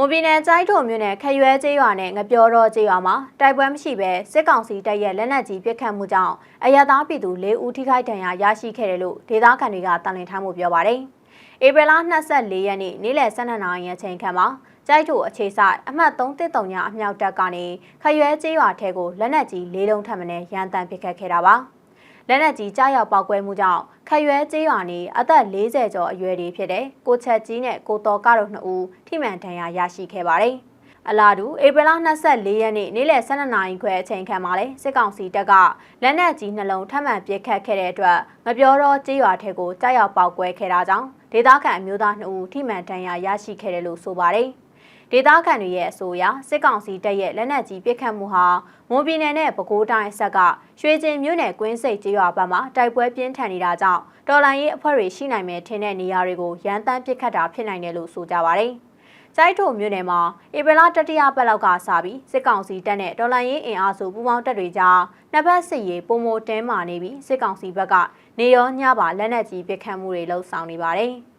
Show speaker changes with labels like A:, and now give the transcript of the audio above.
A: မွန်ပြည်နယ်ကျိုင်းထုံမြို့နယ်ခရွဲကျေးရွာနဲ့ငပြောတော်ကျေးရွာမှာတိုက်ပွဲမရှိဘဲစစ်ကောင်စီတပ်ရဲ့လက်နက်ကြီးပစ်ခတ်မှုကြောင့်အရသားပြည်သူ၄ဦးထိခိုက်ဒဏ်ရာရရှိခဲ့တယ်လို့ဒေသခံတွေကတန်လင်ထားမှုပြောပါတယ်။ဧပြီလ24ရက်နေ့နေ့လယ်12နာရီအချိန်ခန့်မှာကျိုင်းထုအခြေဆိုင်အမှတ်313ညအမြောက်တပ်ကနေခရွဲကျေးရွာထဲကိုလက်နက်ကြီး၄လုံးထပ်မံရန်တမ်းပစ်ခတ်ခဲ့တာပါ။ လက်နက်ကြီးကြားရောက်ပောက်ကွဲမှုကြောင့်ခရွဲကျေးရွာနေအသက်40ကျော်အရွယ်တွေဖြစ်တဲ့ကိုချက်ကြီးနဲ့ကိုတော်ကတို့နှစ်ဦးထိမှန်ဒဏ်ရာရရှိခဲ့ပါတယ်။အလားတူဧပြီလ24ရက်နေ့နေ့လယ်12နာရီခွဲအချိန်ခန့်မှာလဲစစ်ကောင်စီတပ်ကလက်နက်ကြီးနှလုံးထပ်မံပစ်ခတ်ခဲ့တဲ့အတွက်မပြောတော့ကျေးရွာထဲကိုကြားရောက်ပောက်ကွဲခဲ့တာကြောင့်ဒေသခံအမျိုးသား2ဦးထိမှန်ဒဏ်ရာရရှိခဲ့တယ်လို့ဆိုပါတယ်။ ဒေသခံတွေရဲ့အဆိုအရစစ်ကောင်စီတပ်ရဲ့လက်နက်ကြီးပစ်ခတ်မှုဟာမွန်ပြည်နယ်နဲ့ပဲခူးတိုင်းအဆက်ကရွှေကျင်မြို့နယ်ကွင်းစိတ်ကျေးရွာဘက်မှာတိုက်ပွဲပြင်းထန်နေတာကြောင့်တော်လိုင်းရေးအဖွဲ့တွေရှိနိုင်မယ်ထင်တဲ့နေရာတွေကိုရန်တမ်းပစ်ခတ်တာဖြစ်နိုင်တယ်လို့ဆိုကြပါတယ်။ကျိုက်ထုံမြို့နယ်မှာဧပြီလတတိယပတ်လောက်ကစပြီးစစ်ကောင်စီတပ်နဲ့တော်လိုင်းရေးအင်အားစုပူးပေါင်းတပ်တွေကြားနှစ်ဘက်စစ်ရေးပုံမတင်းမာနေပြီးစစ်ကောင်စီဘက်ကနေရောညပါလက်နက်ကြီးပစ်ခတ်မှုတွေလှုံ့ဆော်နေပါတယ်။